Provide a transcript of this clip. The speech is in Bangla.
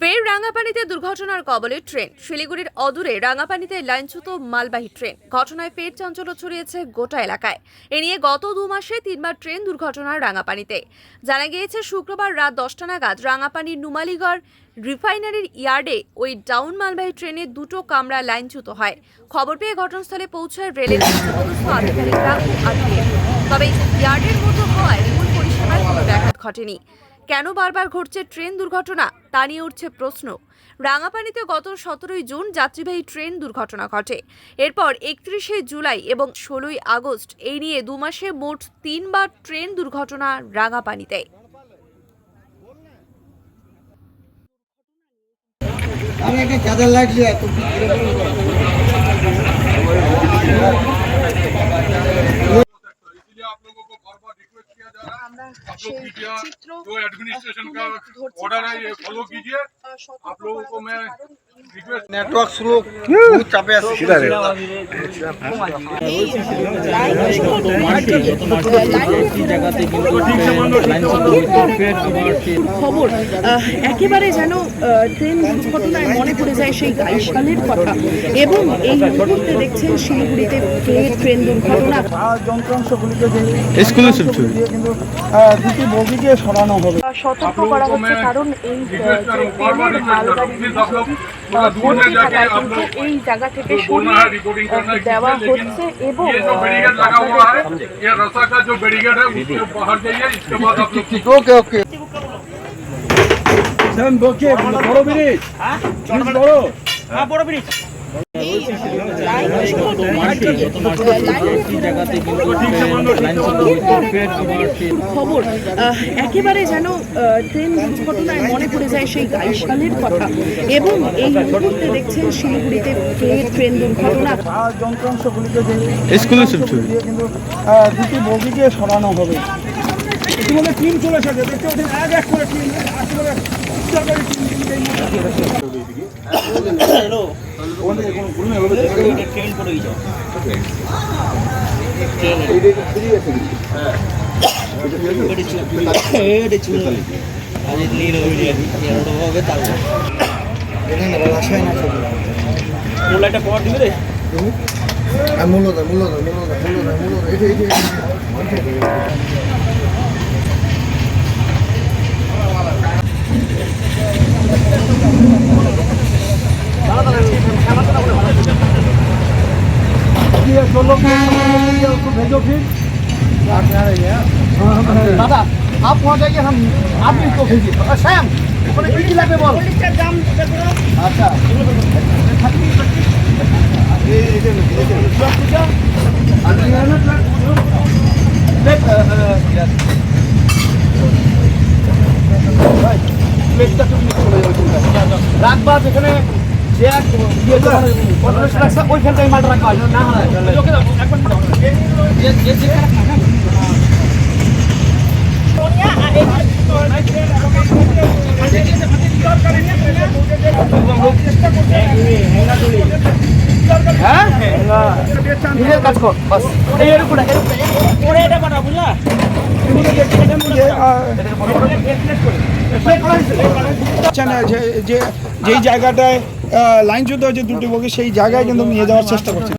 ফের রাঙাপানিতে দুর্ঘটনার কবলে ট্রেন। শিলিগুড়ির অদূরে রাঙাপানিতে লাইনচ্যুত মালবাহী ট্রেন। ঘটনায় ফের চাঞ্চল্য ছড়িয়েছে গোটা এলাকায়। এ নিয়ে গত দু মাসে তিনবার ট্রেন দুর্ঘটনা রাঙাপানিতে। জানা গিয়েছে, শুক্রবার রাত দশটা নাগাদ রাঙাপানির নুমালিগড় রিফাইনারির ইয়ার্ডে ওই ডাউন মালবাহী ট্রেনে দুটো কামরা লাইনচ্যুত হয়। খবর পেয়ে ঘটনাস্থলে পৌঁছায় রেলের আধিকারিকরা তবে ইয়ার্ডের মতো হওয়ায় মূল পরিষেবায় কোনো ব্যাঘাত ঘটেনি। কেন বারবার ঘটছে ট্রেন দুর্ঘটনা? তা নিয়ে উঠছে প্রশ্ন। রাঙাপানিতে গত সতেরোই জুন যাত্রীবাহী ট্রেন দুর্ঘটনা ঘটে। এরপর একত্রিশে জুলাই এবং ষোলোই আগস্ট এই নিয়ে দু মাসে মোট তিনবার ট্রেন দুর্ঘটনা রাঙাপানিতে। আমি একটা চাদর লাগছে कीजिए आप लोगों को मैं रिक्वेस्ट নেটওয়ার্ক স্লো খুব চাপে আছে খবর আহ, একেবারে যেন আহ, ট্রেন দুর্ঘটনায় মনে পড়ে যায় সেই বাইশ সালের কথা এবং এই মুহূর্তে দেখছেন শিলিগুড়িতে ফের ট্রেন দুর্ঘটনা যন্ত্রাংশগুলিকে এক্সক্লুসিভ দিয়ে কিন্তু আহ, দুটি দিকে সরানো হবে। সতর্ক করা হচ্ছে কারণ এই এই জায়গা থেকে সরিয়ে দেওয়া হচ্ছে এবং ওকে ওকে বড় ব্রিজ হ্যাঁ? বড়। হ্যাঁ বড় ব্রিজ খবর একেবারে যেন ট্রেন দুর্ঘটনায় মনে পড়ে যায় সেই বাইশ সালের কথা। এবং এই মুহূর্তে দেখছেন শিলিগুড়িতে ট্রেন দুর্ঘটনা। যন্ত্রাংশগুলিতে কিন্তু দুটি বগিকে সরানো হবে ইতিমধ্যে টিম চলে এসেছে। দেখতে এক এক করে টিম। আসলে মোলাইটা পর দিবি রে মূল্য দেয় মূল্য মূল্য মূল্য মূল্য दादा आप वहाँ जाइए हम आप भी इसको भेजिए और सैम ওখানে কি কি লাগবে বল আচ্ছা এই এই যে এই যে প্লাস পূজা আর এই হলো প্লাস দেখ প্লেটটা তুমি চলে যাবে রাখবা যেখানে যে ইয়ে ওইখানটাই মালটা রাখবা না হয় যে যে যেখানে হ্যাঁ কাজ কর, বাস। আচ্ছা না যে যে যেই জায়গাটায় লাইন যুদ্ধ হয়েছে দুটি বগি, সেই জায়গায় কিন্তু নিয়ে যাওয়ার চেষ্টা করছে।